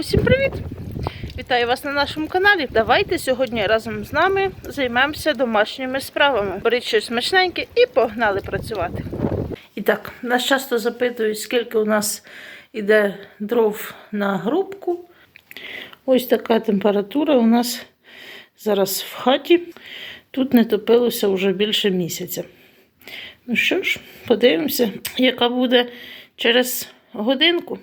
Усім привіт! Вітаю вас на нашому каналі. Давайте сьогодні разом з нами займемося домашніми справами. Беріть щось смачненьке і погнали працювати. І так, нас часто запитують, скільки у нас іде дров на грубку. Ось така температура у нас зараз в хаті. Тут не топилося вже більше місяця. Ну що ж, подивимося, яка буде через годинку.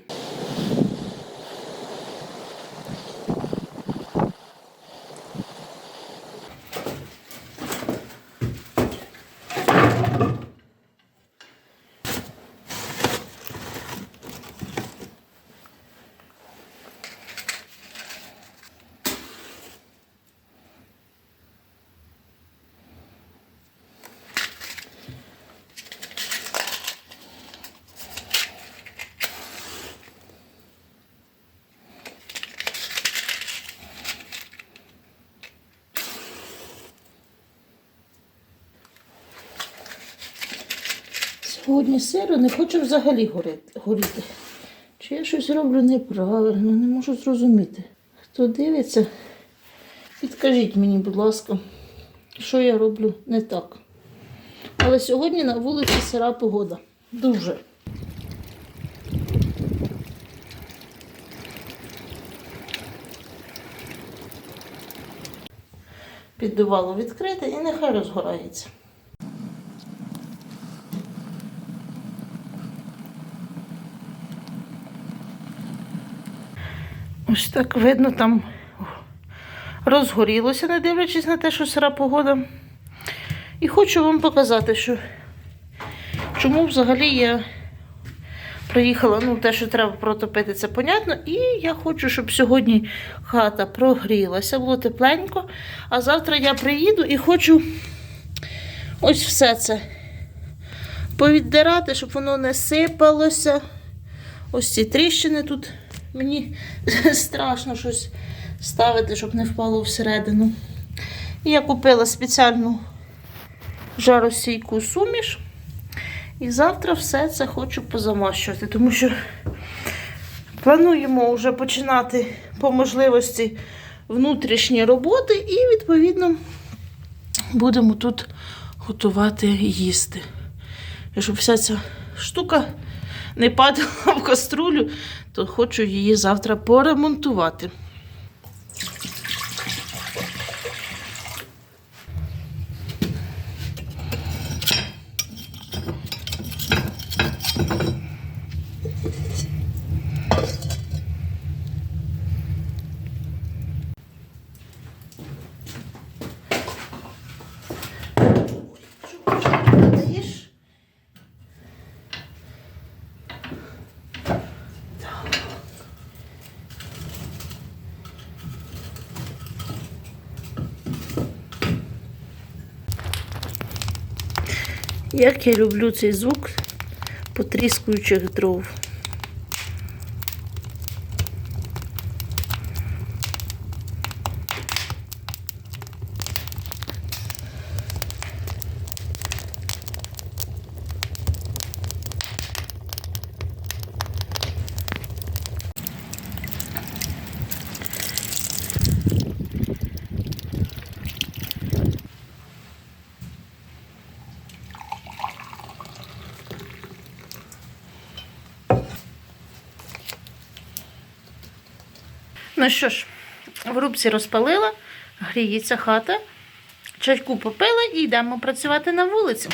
Сьогодні сиро не хочу взагалі горіти. Чи я щось роблю неправильно, не можу зрозуміти. Хто дивиться, підкажіть мені, будь ласка, що я роблю не так. Але сьогодні на вулиці сира погода. Дуже. Піддувало відкрите і нехай розгорається. Ось так видно, там розгорілося, не дивлячись на те, що сира погода. І хочу вам показати, що чому взагалі я приїхала, ну, те, що треба протопити, це понятно. І я хочу, щоб сьогодні хата прогрілася, було тепленько. А завтра я приїду і хочу ось все це повіддирати, щоб воно не сипалося. Ось ці тріщини тут. Мені страшно щось ставити, щоб не впало всередину. Я купила спеціальну жаросійку суміш. І завтра все це хочу позамащувати, тому що плануємо вже починати по можливості внутрішні роботи і, відповідно, будемо тут готувати їсти. Щоб вся ця штука не падала в каструлю, то хочу її завтра поремонтувати. Як я люблю цей звук потріскуючих дров. Ну що ж, в рубці розпалила, гріється хата, чайку попила і йдемо працювати на вулиці.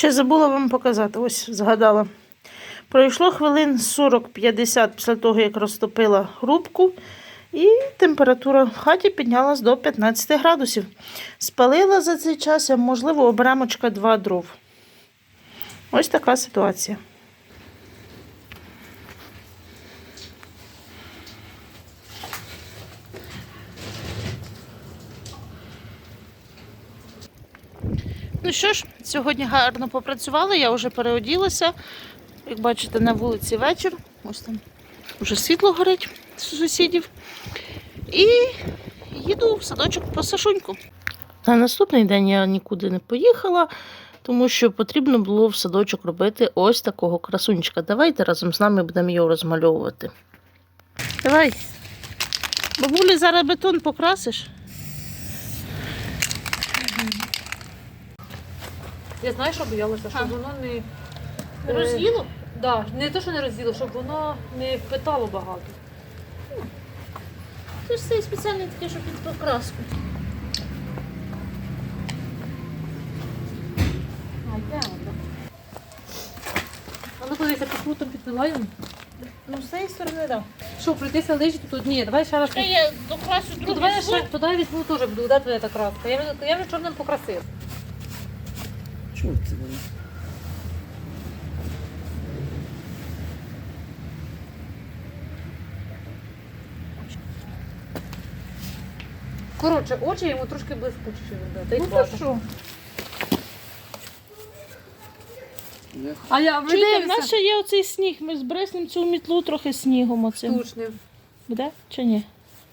Ще забула вам показати, ось згадала. Пройшло хвилин 40-50 після того, як розтопила грубку, і температура в хаті піднялась до 15 градусів. Спалила за цей час, а, можливо, обрамочка 2 дров. Ось така ситуація. Ну що ж, сьогодні гарно попрацювала, я вже переоділася. Як бачите, на вулиці вечір. Ось там вже світло горить з сусідів. І їду в садочок по Сашуньку. На наступний день я нікуди не поїхала, тому що потрібно було в садочок робити ось такого красунчика. Давайте разом з нами будемо його розмальовувати. Давай. Бабулі, зараз бетон покрасиш. Я знаю, що боялася, щоб А. воно не. е, Роз'їло? Да, не те, що не розділо, щоб воно не впитало багато. Це ж цей спеціальний такий, що під покраску. А, ну подивися, покрутом підпилаємо. Ну, з цієї сторони, так. Що, пройтися лижі тут? Ні, давай ще раз. Я докрасю Ну, другий давай я слой. ще туди візьму теж буду, де твоя та краска. Я, вже- я вже чорним покрасив. Чого це воно? Коротше, очі йому трошки блискучіші. Да, та Ну то що? А я Чуєте, в видився. нас ще є оцей сніг. Ми збреснемо цю мітлу трохи снігом оцим. Штучним. Буде чи ні?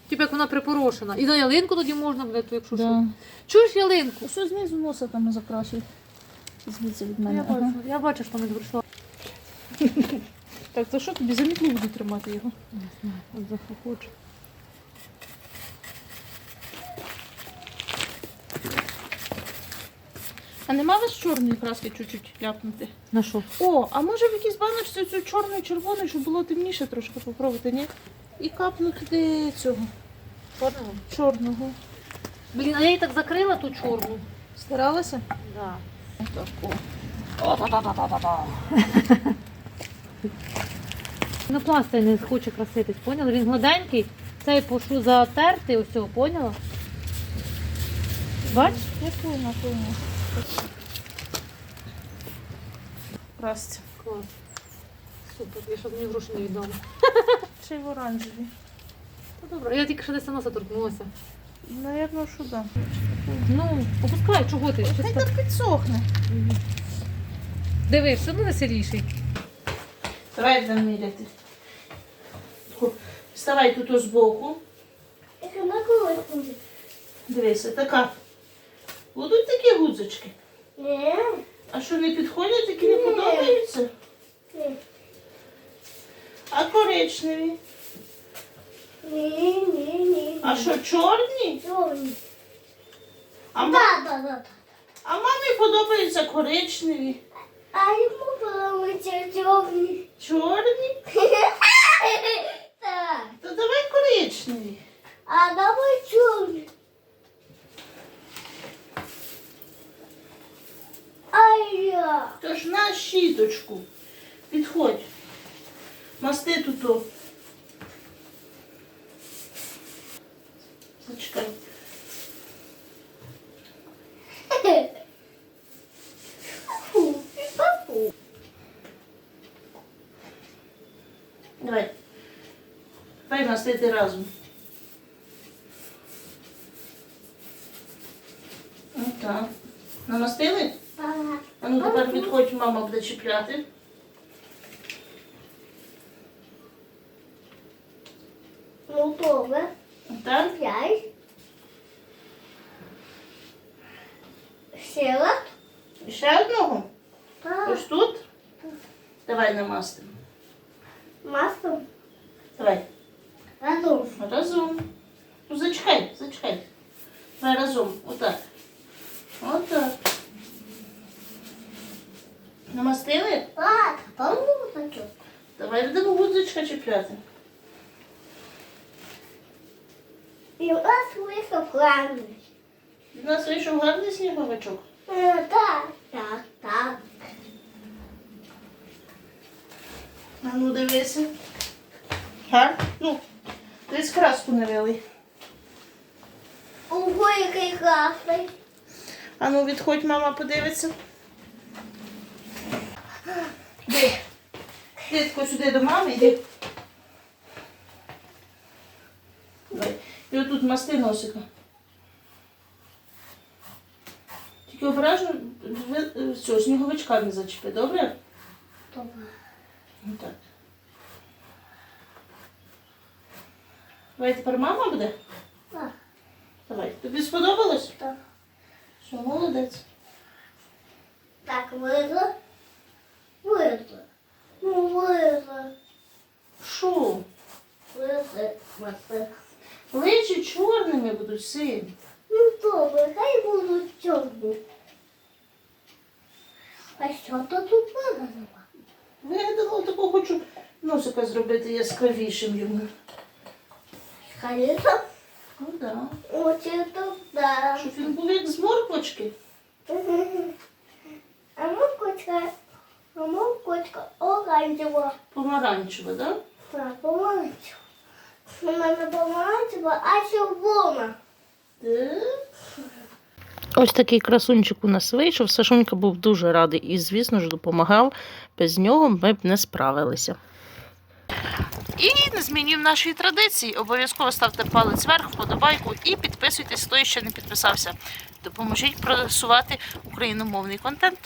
Типу як вона припорошена. І на ялинку тоді можна буде, то якщо Да. що. Чуєш ялинку? Що знизу носа там закрашують. Звідси від Я мене. бачу, я бачу, що не прийшла. Так, то що тобі за мітлу буду тримати його? Захочу. А нема у вас чорної краски чуть-чуть ляпнути? На що? О, а може в якійсь баночці цю чорну червону, щоб було темніше трошки попробувати, ні? І капнути туди цього Чорного? чорного. Блін, а я її так закрила ту чорну. Старалася? Да. Так, о. На пластир не хоче краситись, поняла? Він гладенький, цей пошу затерти, ось цього, поняла? Бач? Я поняла, поняла. Красться. Клас. Супер, я ще мені гроші не віддала. Ще й в оранжеві. Ну добре, я тільки ще десь носа торкнулася. Наверно, що да. Ну, опускай, чого ти? Хай так підсохне. Диви, все одно веселіший. Давай будемо міряти. Вставай тут збоку. Дивися, така. Будуть такі гудзочки. Не, А що не підходять, такі не подобаються? не, А коричневі? не, не, не. А що, чорні? Черный. А, ма- Да, да, да. а мамі подобаються коричневі. А ему подумайте черный. Чорні? Так, То давай коричневі. а давай черный. Ай я. Тож на щіточку. Підходь. Масти тут. Фу. Давай. Давай мастити разом. Отак. Намастили? Ага. А ну тепер підходь, мама буде чіпляти. Ну, добре. Так. П'ять. Сіла. І ще одного. Так. Ось тут. Давай намастимо. Маслом. Давай. Разом. Разом. Ну зачекай, зачекай. Давай разом. Отак. Отак. Намастили? Так, помогу Давай будемо гудзичка чіпляти. І у нас вийшов главний. У нас вийшов гарний сніговичок. Е, Так. Так, так. А ну дивися. Га? Ну, десь краску навели. Ого, який класний. А ну відходь, мама подивиться. Де? Дітко, сюди до мами йди. Давай. І отут масти носика. Тільки обережно ви- все, сніговичка не зачепи, добре? Добре. Ну так. Давай тепер мама буде? Так, Давай. Тобі сподобалось? так. Що, молодець. Так, вийшло. Вийшло. Ну, вийшло. Що? Вийшло. Личі чорними будуть сині. Ну, добре, хай будуть чорні. А що то тут вигадала? Вигадала, таку хочу носика зробити яскравішим йому. Халіто? Ну. Да. Очі туди. Щоб він був як з морквочки. А мокочка, а мокочка оранжева. Помаранчева, так? Да? Так, помаранчева. У мене помаранчева, а червона. Так. Ось такий красунчик у нас вийшов. Сашунька був дуже радий і, звісно ж, допомагав. Без нього ми б не справилися. І не змінюємо нашої традиції. Обов'язково ставте палець вверх, вподобайку і підписуйтесь, хто ще не підписався. Допоможіть просувати україномовний контент.